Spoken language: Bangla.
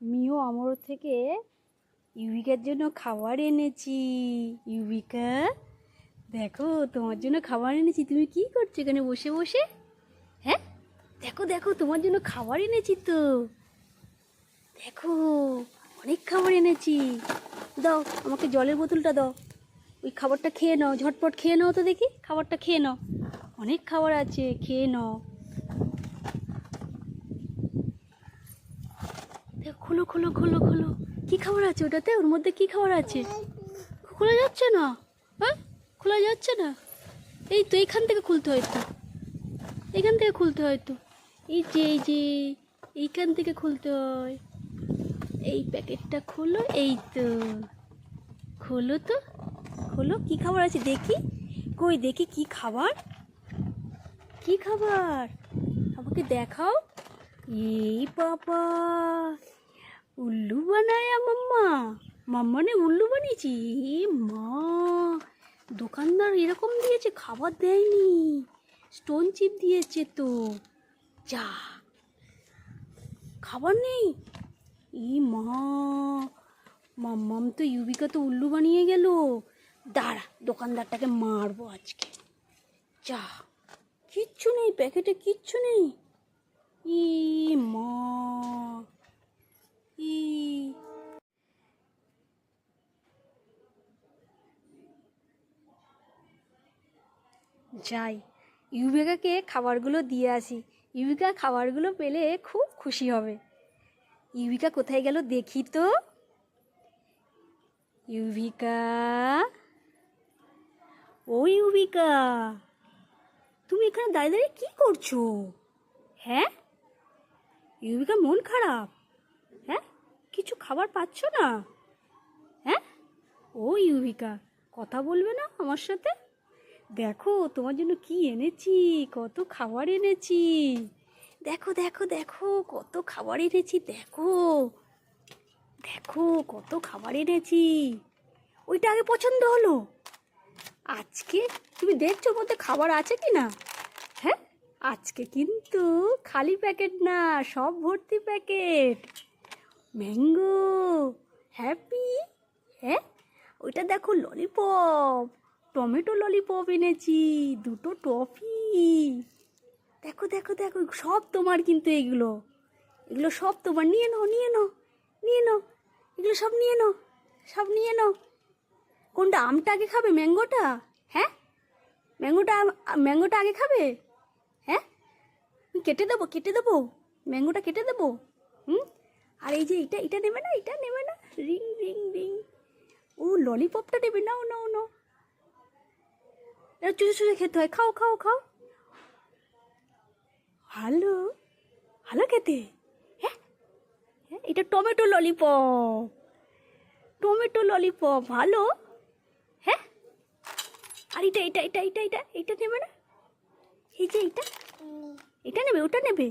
মিও আমর থেকে ইউবিকার জন্য খাবার এনেছি। ইউবিকা, দেখো, তোমার জন্য খাবার এনেছি। তুমি কি করছ এখানে বসে বসে? হ্যাঁ? দেখো দেখো, তোমার জন্য খাবার এনেছি তো। দেখো, অনেক খাবার এনেছি। দাও, আমাকে জলের বোতলটা দাও। ওই খাবারটা খেয়ে নাও, ঝটপট খেয়ে নাও তো দেখি। খাবারটা খেয়ে নাও। অনেক খাবার আছে, খেয়ে নাও দেখো খোলো খোলো খোলো খোলো। কি খাবার আছে ওটাতে? ওর মধ্যে কি খাবার আছে? খোলা যাচ্ছে না। হ্যাঁ? খোলা যাচ্ছে না। এই তো এইখান থেকে খুলতে হয়তো এখান থেকে খুলতে হয়তো এই যে এই যে, এইখান থেকে খুলতে হয়। এই প্যাকেটটা খোলো, এই তো। খোলো তো। খোলো, কি খাবার আছে দেখি? কই, দেখি কি খাবার? কি খাবার? আমাকে দেখাও। এই বাবা উল্লু বানায় মাম্মা। মাম্মা নে, উল্লু বানিয়েছি? এ মা। দোকানদার এরকম দিয়েছে, খাবার দেয়নি। স্টোন চিপ দিয়েছে তো। যা। খাবার নেই? ই মা। মাম্মাম তো ইউবিকা তো উল্লু বানিয়ে গেল। দাঁড়া, দোকানদারটাকে মারবো আজকে। যা। কিচ্ছু নেই, প্যাকেটে কিচ্ছু নেই। ই মা। যাই, ইউবিকাকে খাবারগুলো দিয়ে আসি। ইউবিকা খাবারগুলো পেলে খুব খুশি হবে। ইউবিকা কোথায় গেল দেখি তো। ইউবিকা। ও ইউবিকা, তুমি এখানে দাঁড়িয়ে দাঁড়িয়ে কী করছ? হ্যাঁ? ইউবিকা মন খারাপ। কিছু খাবার পাচ্ছ না? হ্যাঁ? ও ইউবিকা কথা বলবে না আমার সাথে? দেখো, তোমার জন্য কি এনেছি, কত খাবার এনেছি। দেখো দেখো দেখো, কত খাবার এনেছি, দেখো। দেখো, কত খাবার এনেছি। ওইটা আগে পছন্দ হলো। আজকে তুমি দেখছ মধ্যে খাবার আছে কি না? হ্যাঁ? আজকে কিন্তু খালি প্যাকেট না, সব ভর্তি প্যাকেট। ম্যাঙ্গো, হ্যাপি হ্যাঁ? ওইটা দেখো ললিপপ টমেটো ললিপপ এনেছি, দুটো টফি। দেখো দেখো দেখো, সব তোমার কিন্তু এগুলো। এগুলো সব তোমার, নিয়ে নাও নিয়ে নাও নিয়ে নাও। এগুলো সব নিয়ে নাও, সব নিয়ে নাও। কোনটা, আমটা আগে খাবে, ম্যাঙ্গোটা? হ্যাঁ? ম্যাঙ্গোটা ম্যাঙ্গোটা আগে খাবে? হ্যাঁ? কেটে দেবো কেটে দেবো? ম্যাঙ্গোটা কেটে দেবো? হুম? আর এই যে এটা এটা নেবে না এটা নেবে না। রিং রিং রিং ও ললিপপটা নেবে ও না ও এটা চুষে চুষে খেতে হয়। খাও খাও খাও। ভালো ভালো খেতে? হ্যাঁ? হ্যাঁ এটা টমেটো ললিপপ টমেটো ললিপপ ভালো হ্যাঁ? আর এটা এটা এটা এটা এটা এটা নেবে না? এই যে এটা? এটা নেবে ওটা নেবে?